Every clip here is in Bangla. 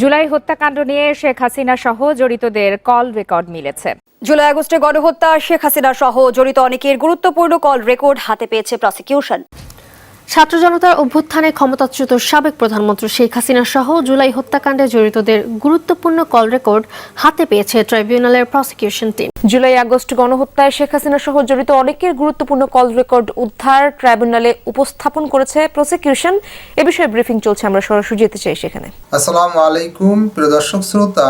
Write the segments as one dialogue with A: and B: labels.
A: জুলাই হত্যাকাণ্ড নিয়ে শেখ হাসিনা সহ জড়িতদের কল রেকর্ড মিলেছে।
B: জুলাই আগস্টে গণহত্যা, শেখ হাসিনা সহ জড়িত অনেকের গুরুত্বপূর্ণ কল রেকর্ড হাতে পেয়েছে প্রসিকিউশন।
C: ছাত্র জনতার অভ্যুত্থানে ক্ষমতাচ্যুত সাবেক প্রধানমন্ত্রী শেখ হাসিনা সহ জুলাই হত্যাকাণ্ডে জড়িতদের গুরুত্বপূর্ণ কল রেকর্ড হাতে পেয়েছে ট্রাইব্যুনালের প্রসিকিউশন টিম।
D: জুলাই আগস্ট গণহত্যায় শেখ হাসিনা সহ জড়িত অনেকের গুরুত্বপূর্ণ কল রেকর্ড উদ্ধার ট্রাইব্যুনালে উপস্থাপন করেছে প্রসিকিউশন। এ বিষয়ে ব্রিফিং চলছে আমরা সরাসরি যেতে চাই সেখানে।
E: আসসালামু আলাইকুম প্রিয় দর্শক শ্রোতা।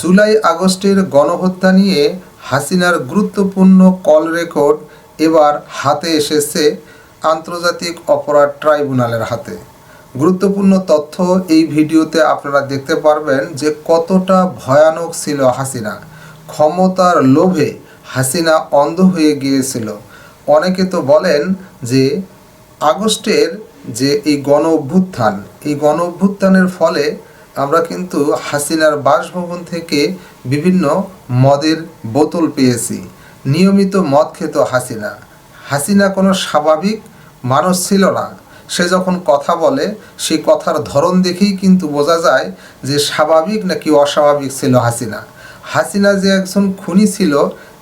E: জুলাই আগস্টের গণহত্যা নিয়ে হাসিনার গুরুত্বপূর্ণ কল রেকর্ড এবার হাতে এসেছে আন্তর্জাতিক অপরাধ ট্রাইব্যুনালের হাতে। গুরুত্বপূর্ণ তথ্য এই ভিডিওতে আপনারা দেখতে পারবেন যে কতটা ভয়ানক ছিল হাসিনা। ক্ষমতার লোভে হাসিনা অন্ধ হয়ে গিয়েছিল। অনেকে তো বলেন যে আগস্টের যে এই গণ অভ্যুত্থান এই গণ অভ্যুত্থানের ফলে আমরা কিন্তু হাসিনার বাসভবন থেকে বিভিন্ন মদের বোতল পেয়েছি। নিয়মিত মদ খেত হাসিনা। হাসিনা কোনো স্বাভাবিক মানুষ ছিল না। সে যখন কথা বলে, সেই কথার ধরন দেখেই কিন্তু বোঝা যায় যে স্বাভাবিক নাকি অস্বাভাবিক ছিল হাসিনা। হাসিনা যে একজন খুনি ছিল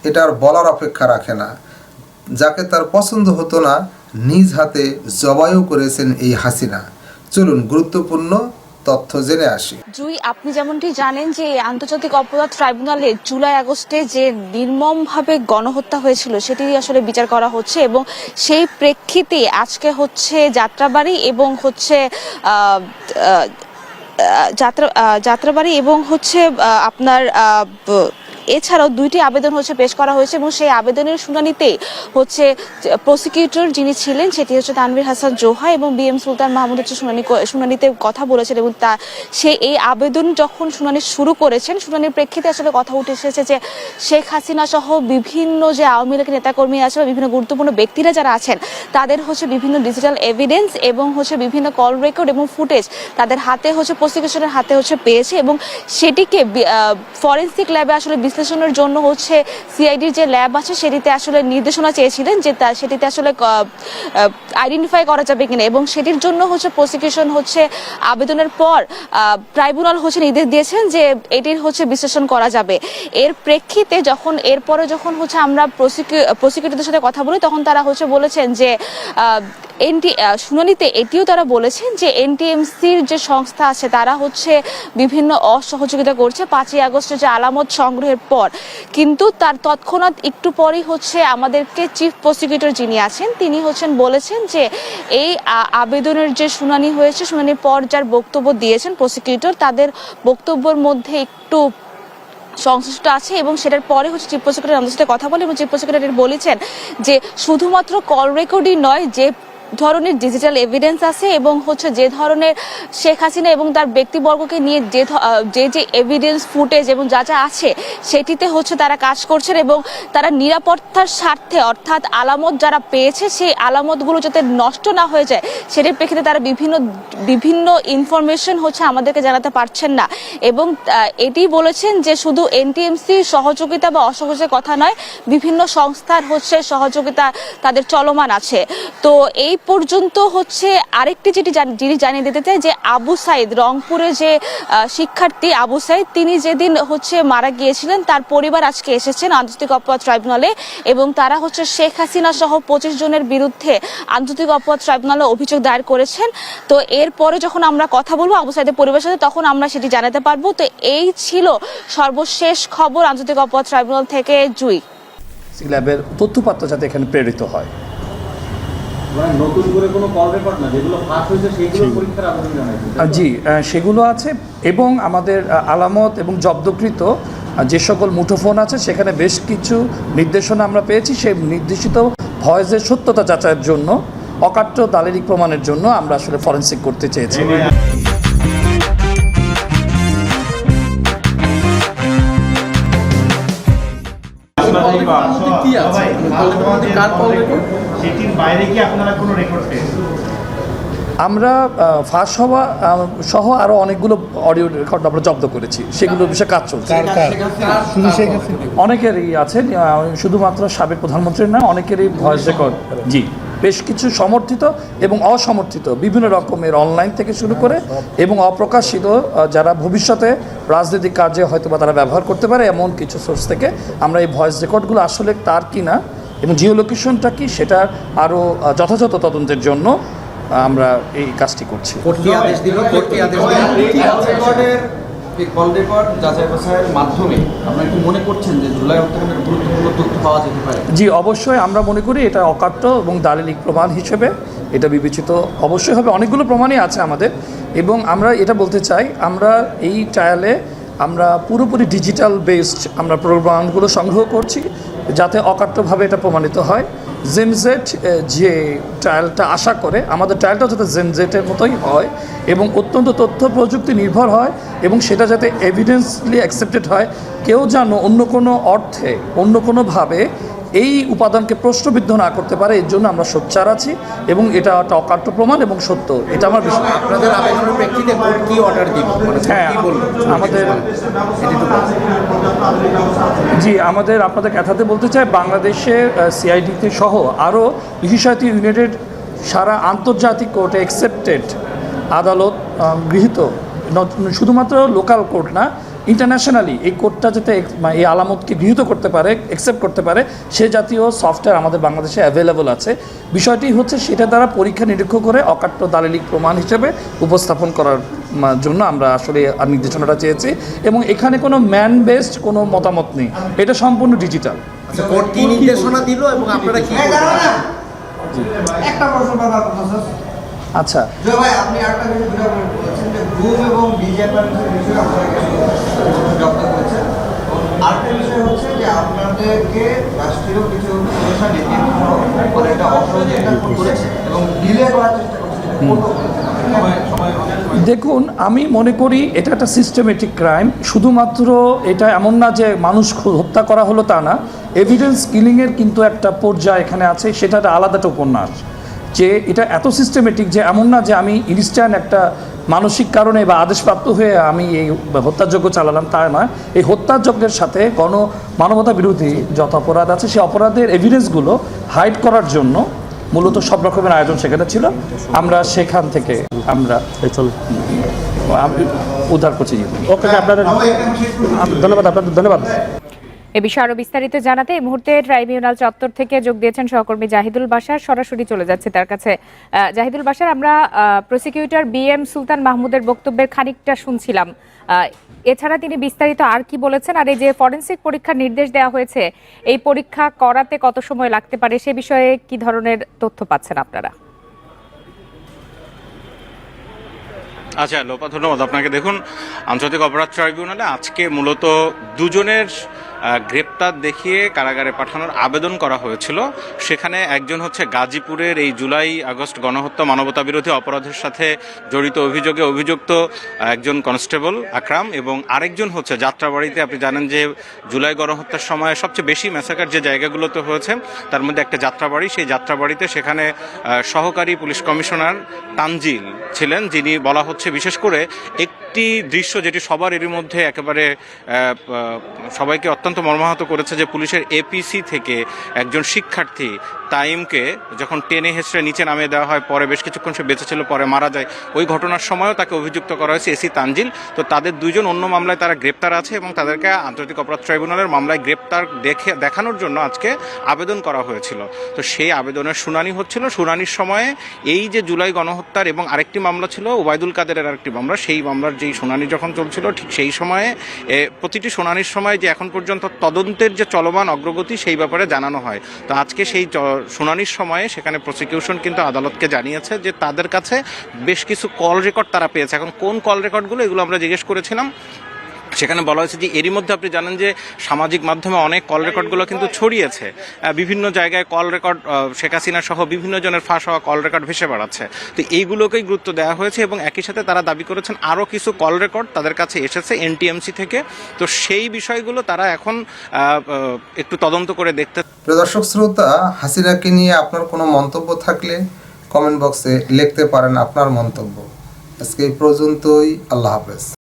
E: এটা আর বলার অপেক্ষা রাখে না। যাকে তার পছন্দ হতো না, নিজ হাতে জবাইও করেছেন এই হাসিনা। চলুন, গুরুত্বপূর্ণ তথ্য জেনে আসি।
F: জুই, আপনি যেমনটি জানেন যে আন্তর্জাতিক অপরাধ ট্রাইব্যুনালে জুলাই আগস্টে যে নির্মমভাবে গণহত্যা হয়েছিল, সেটি আসলে বিচার করা হচ্ছে এবং সেই প্রেক্ষিতে আজকে হচ্ছে যাত্রাবাড়ি এবং হচ্ছে যাত্রা যাত্রাবাড়ি এবং হচ্ছে আপনার এছাড়াও দুইটি আবেদন হচ্ছে পেশ করা হয়েছে এবং সেই আবেদনের শুনানিতে হচ্ছে প্রসিকিউটর যিনি ছিলেন, সেটি হচ্ছে তানভীর হাসান জোহা এবং বি এম সুলতান মাহমুদ হচ্ছে শুনানি শুনানিতে কথা বলেছেন এবং তা সে এই আবেদন যখন শুনানি শুরু করেছেন, শুনানির প্রেক্ষিতে আসলে কথা উঠে এসেছে যে শেখ হাসিনা সহ বিভিন্ন যে আওয়ামী লীগের নেতাকর্মী আছে বা বিভিন্ন গুরুত্বপূর্ণ ব্যক্তিরা যারা আছেন, তাদের হচ্ছে বিভিন্ন ডিজিটাল এভিডেন্স এবং হচ্ছে বিভিন্ন কল রেকর্ড এবং ফুটেজ তাদের হাতে হচ্ছে প্রসিকিউশনের হাতে হচ্ছে পেয়েছে এবং সেটিকে ফরেন্সিক ল্যাবে আসলে বিশ্লেষণের জন্য হচ্ছে সিআইডির যে ল্যাব আছে, সেটিতে আসলে নির্দেশনা চেয়েছিলেন যে সেটিতে আসলে আইডেন্টিফাই করা যাবে কিনা এবং সেটির জন্য হচ্ছে প্রসিকিউশন হচ্ছে আবেদনের পর ট্রাইব্যুনাল হচ্ছে নির্দেশ দিয়েছেন যে এটির হচ্ছে বিশ্লেষণ করা যাবে। এর প্রেক্ষিতে যখন, এরপরে যখন হচ্ছে আমরা প্রসিকিউটরদের সাথে কথা বলি, তখন তারা হচ্ছে বলেছেন যে এনটি শুনানিতে এটিও তারা বলেছেন যে এনটিএমসির যে সংস্থা আছে, তারা হচ্ছে বিভিন্ন অসহযোগিতা করছে। পাঁচই আগস্টে যে আলামত সংগ্রহের পর। কিন্তু তার তৎক্ষণাৎ একটু পরই হচ্ছে আমাদেরকে চিফ প্রসিকিউটর যিনি আছেন, তিনি হচ্ছেন বলেছেন যে এই আবেদনের যে শুনানি হয়েছে, শুনানির পর যার বক্তব্য দিয়েছেন প্রসিকিউটর, তাদের বক্তব্যের মধ্যে একটু সংশ্লিষ্ট আছে এবং সেটার পরে হচ্ছে চিফ প্রসিকিউটর আমাদের সাথে কথা বলে এবং চিফ প্রসিকিউটর বলেছেন যে শুধুমাত্র কল রেকর্ডই নয়, যে ধরনের ডিজিটাল এভিডেন্স আছে এবং হচ্ছে যে ধরনের শেখ হাসিনা এবং তার ব্যক্তিবর্গকে নিয়ে যে যে যে এভিডেন্স ফুটেজ এবং যা যা আছে, সেটিতে হচ্ছে তারা কাজ করছেন এবং তারা নিরাপত্তার স্বার্থে অর্থাৎ আলামত যারা পেয়েছে, সেই আলামতগুলো যাতে নষ্ট না হয়ে যায়, সেটির প্রেক্ষিতে তারা বিভিন্ন বিভিন্ন ইনফরমেশন হচ্ছে আমাদেরকে জানাতে পারছেন না। এবং এটি বলেছেন যে শুধু এনটিএমসি সহযোগিতা বা অসহযোগের কথা নয়, বিভিন্ন সংস্থার হচ্ছে সহযোগিতা তাদের চলমান আছে। তো এই পর্যন্ত হচ্ছে আরেকটি যেটি জান- জিনিস জানিয়ে দিতে চাই যে আবু সাইদ, রংপুরে যে শিক্ষার্থী আবু সাইদ, তিনি যেদিন হচ্ছে মারা গিয়েছিলেন, তার পরিবার আজকে এসেছেন আন্তর্জাতিক অপরাধ ট্রাইব্যুনালে এবং তারা হচ্ছে শেখ হাসিনা সহ পঁচিশ জনের বিরুদ্ধে আন্তর্জাতিক অপরাধ ট্রাইব্যুনালে অভিযোগ দায়ের করেছেন। তো এরপরে যখন আমরা কথা বলব আবু সাইদের পরিবারের সাথে, তখন আমরা সেটি জানাতে পারব। তো এই ছিল সর্বশেষ খবর আন্তর্জাতিক অপরাধ ট্রাইব্যুনাল থেকে জুই।
G: সি ল্যাবের তথ্যপাত্র যাতে এখানে প্রেরিত হয়।
H: নতুন করে কোনো কল রেকর্ড না যেগুলো ফাঁস হয়েছে সেইগুলো পরীক্ষার আবেদন জানাইছে
G: জি সেগুলো আছে এবং আমাদের আলামত এবং জব্দকৃত যে সকল মুঠোফোন আছে সেখানে বেশ কিছু নির্দেশনা আমরা পেয়েছি। সেই নির্দেশিত ভয়েসের সত্যতা যাচাইয়ের জন্য অকাট্য দালেরিক প্রমাণের জন্য আমরা আসলে ফরেন্সিক করতে চেয়েছি।
H: কি আছে? কার
I: সেটির বাইরে কি আপনারা কোনো রেকর্ড পেয়েছেন
G: আমরা ফার্স্ট ফাঁস হওয়া সহ আরও অনেকগুলো অডিও রেকর্ড আমরা জব্দ করেছি। সেগুলোর বিষয়ে কাজ চলছে। অনেকেরই আছে শুধুমাত্র সাবেক প্রধানমন্ত্রীর না অনেকেরই ভয়েস রেকর্ড জি। বেশ কিছু সমর্থিত এবং অসমর্থিত বিভিন্ন রকমের অনলাইন থেকে শুরু করে এবং অপ্রকাশিত যারা ভবিষ্যতে রাজনৈতিক কাজে হয়তো বা তারা ব্যবহার করতে পারে এমন কিছু সোর্স থেকে আমরা এই ভয়েস রেকর্ডগুলো আসলে তার কি না এবং জিও লোকেশনটা কি সেটা আরও যথাযথ তদন্তের জন্য আমরা এই কাজটি করছি।
J: কল রেকর্ড যাচাই বাছাইয়ের মাধ্যমে আপনারা কি মনে করছেন যে জুলাই গুরুত্বপূর্ণ তথ্য পাওয়া যেতে পারে?
G: জি, অবশ্যই আমরা মনে করি এটা অকাট্য এবং দালিলিক প্রমাণ হিসেবে এটা বিবেচিত। অবশ্যই হবে, অনেকগুলো প্রমাণই আছে আমাদের এবং আমরা এটা বলতে চাই, আমরা এই ট্রায়ালে আমরা পুরোপুরি ডিজিটাল বেসড আমরা প্রমাণগুলো সংগ্রহ করছি যাতে অকাট্যভাবে এটা প্রমাণিত হয়। জেনজেট যে ট্রায়ালটা আশা করে, আমাদের ট্রায়ালটা যাতে জেনজেটের মতোই হয় এবং অত্যন্ত তথ্য প্রযুক্তি নির্ভর হয় এবং সেটা যাতে এভিডেন্সলি অ্যাকসেপ্টেড হয়। কেউ যেন অন্য কোনো অর্থে, অন্য কোনোভাবে এই উপাদানকে প্রশ্নবিদ্ধ না করতে পারে এর জন্য আমরা সোচ্চার আছি এবং এটা একটা অকাট্য প্রমাণ এবং সত্য। এটা আমার বিষয়
J: আপনাদের আবেদনের প্রেক্ষিতে কোর্ট কি অর্ডার মানে
G: হ্যাঁ আমাদের জি আমাদের আপনাদের কথাতে বলতে চাই বাংলাদেশে সিআইডিতে সহ আরও বিশেষায়িত ইউনাইটেড সারা আন্তর্জাতিক কোর্টে অ্যাকসেপ্টেড আদালত গৃহীত। শুধুমাত্র লোকাল কোর্ট না ইন্টারন্যাশনালি এই কোডটা যাতে এই আলামতকে গৃহীত করতে পারে অ্যাকসেপ্ট করতে পারে সে জাতীয় সফটওয়্যার আমাদের বাংলাদেশে অ্যাভেলেবল আছে। বিষয়টি হচ্ছে সেটা দ্বারা পরীক্ষা নিরীক্ষা করে অকাট্য দালিলিক প্রমাণ হিসেবে উপস্থাপন করার জন্য আমরা আসলে নির্দেশনাটা চেয়েছি এবং এখানে কোনো ম্যান বেসড কোনো মতামত নেই। এটা সম্পূর্ণ ডিজিটাল
J: আচ্ছা কি নির্দেশনা দিল এবং আপনারা কি
I: একটা প্রশ্ন বারবার করতেছেন।
G: আচ্ছা।
I: জয় ভাই আপনি আরেকটা বিষয় বুঝা বলেছেন যে গ্রুপ এবং ডিজিটাল বিষয়ে আপনারা কিছু জব্দ আরেকটা বিষয় হচ্ছে যে আপনাদেরকে রাষ্ট্রীয় কিছু পেশা নীতি করে একটা অসহযোগিতা করেছে এবং ডিলে করার চেষ্টা করছে। যেটা কোর্টও বলেছে। সময় সময় অনেক সময়
G: দেখুন আমি মনে করি এটা একটা সিস্টেমেটিক ক্রাইম শুধুমাত্র এটা এমন না যে মানুষ হত্যা করা হলো তা না এভিডেন্স কিলিংয়ের কিন্তু একটা পর্যায় এখানে আছে সেটা একটা আলাদা একটা উপন্যাস। যে এটা এত সিস্টেমেটিক যে এমন না যে আমি ইনস্ট্যান্ট একটা মানসিক কারণে বা আদেশপ্রাপ্ত হয়ে আমি এই হত্যাযজ্ঞ চালালাম তা নয়। এই হত্যাযজ্ঞের সাথে গণ মানবতা বিরোধী যত অপরাধ আছে সেই অপরাধের এভিডেন্সগুলো হাইড করার জন্য মূলত সব রকমের আয়োজন সেখানে ছিল। আমরা সেখান থেকে আমরা উদ্ধার করছি। ওকে আপনাদের ধন্যবাদ আপনাদের ধন্যবাদ।
A: এ বিষয়ে আরও বিস্তারিত জানাতে এই মুহূর্তে ট্রাইব্যুনাল চত্বর থেকে যোগ দিয়েছেন সহকর্মী জাহিদুল বাসার সরাসরি চলে যাচ্ছে তার কাছে। জাহিদুল বাসার আমরা প্রসিকিউটর বি এম সুলতান মাহমুদের বক্তব্যের খানিকটা শুনছিলাম। এছাড়া তিনি বিস্তারিত আর কি বলেছেন? আর এই যে ফরেন্সিক পরীক্ষার নির্দেশ দেওয়া হয়েছে, এই পরীক্ষা করাতে কত সময় লাগতে পারে? সে বিষয়ে কি ধরনের তথ্য পাচ্ছেন আপনারা?
K: আচ্ছা লোপা, ধন্যবাদ। আপনাকে দেখুন, আন্তর্জাতিক অপরাধ ট্রাইব্যুনালে আজকে মূলত দুজনের গ্রেপ্তার দেখিয়ে কারাগারে পাঠানোর আবেদন করা হয়েছিল। সেখানে একজন হচ্ছে গাজীপুরের এই জুলাই আগস্ট গণহত্যা মানবতা বিরোধী অপরাধের সাথে জড়িত অভিযোগে অভিযুক্ত একজন কনস্টেবল আকরাম এবং আরেকজন হচ্ছে যাত্রাবাড়িতে। আপনি জানেন যে জুলাই গণহত্যার সময় সবচেয়ে বেশি ম্যাসাকার যে জায়গাগুলোতে হয়েছে, তার মধ্যে একটা যাত্রাবাড়ি। সেই যাত্রাবাড়িতে সেখানে সহকারী পুলিশ কমিশনার তানজিল ছিলেন, যিনি বলা হচ্ছে বিশেষ করে একটি দৃশ্য যেটি সবার এরই মধ্যে একেবারে সবাইকে অত্যন্ত মর্মাহত করেছে যে পুলিশের এপিসি থেকে একজন শিক্ষার্থী তাইমকে যখন টেনে হেঁচড়ে নিচে নামিয়ে দেওয়া হয়, পরে বেশ কিছুক্ষণ সে বেঁচে ছিল, পরে মারা যায়। ওই ঘটনার সময়ও তাকে অভিযুক্ত করা হয়েছে এসি তানজিল। তো তাদের দুজন অন্য মামলায় তারা গ্রেপ্তার আছে এবং তাদেরকে আন্তর্জাতিক অপরাধ ট্রাইব্যুনালের মামলায় গ্রেপ্তার দেখে, দেখানোর জন্য আজকে আবেদন করা হয়েছিল। তো সেই আবেদনের শুনানি হচ্ছিল। শুনানির সময়ে এই যে জুলাই গণহত্যার এবং আরেকটি মামলা ছিল ওবায়দুল কাদেরের আরেকটি মামলা, সেই মামলার যেই শুনানি যখন চলছিল, ঠিক সেই সময়ে প্রতিটি শুনানির সময় যে এখন পর্যন্ত তদন্তের যে চলমান অগ্রগতি, সেই ব্যাপারে জানানো হয়। তো আজকে সেই শুনানির সময়ে সেখানে প্রসিকিউশন কিন্তু আদালতকে জানিয়েছে যে তাদের কাছে বেশ কিছু কল রেকর্ড তারা পেয়েছে। এখন কোন কল রেকর্ডগুলো এগুলো আমরা জিজ্ঞেস করেছিলাম। সেখানে বলা হয়েছে যে এরই মধ্যে আপনি জানেন যে সামাজিক মাধ্যমে অনেক কল রেকর্ডগুলো কিন্তু ছড়িয়েছে। বিভিন্ন জায়গায় কল রেকর্ড শেখ হাসিনা সহ বিভিন্ন জনের ফাঁস হওয়া কল রেকর্ড ভেসে বেড়াচ্ছে। তো এইগুলোকেই গুরুত্ব দেওয়া হয়েছে এবং একই সাথে তারা দাবি করেছেন আরও কিছু কল রেকর্ড তাদের কাছে এসেছে এনটিএমসি থেকে। তো সেই বিষয়গুলো তারা এখন একটু তদন্ত করে দেখতে
E: দর্শক শ্রোতা, হাসিনাকে নিয়ে আপনার কোনো মন্তব্য থাকলে কমেন্ট বক্সে লিখতে পারেন আপনার মন্তব্য। আজকে এই পর্যন্তই, আল্লাহ হাফেজ।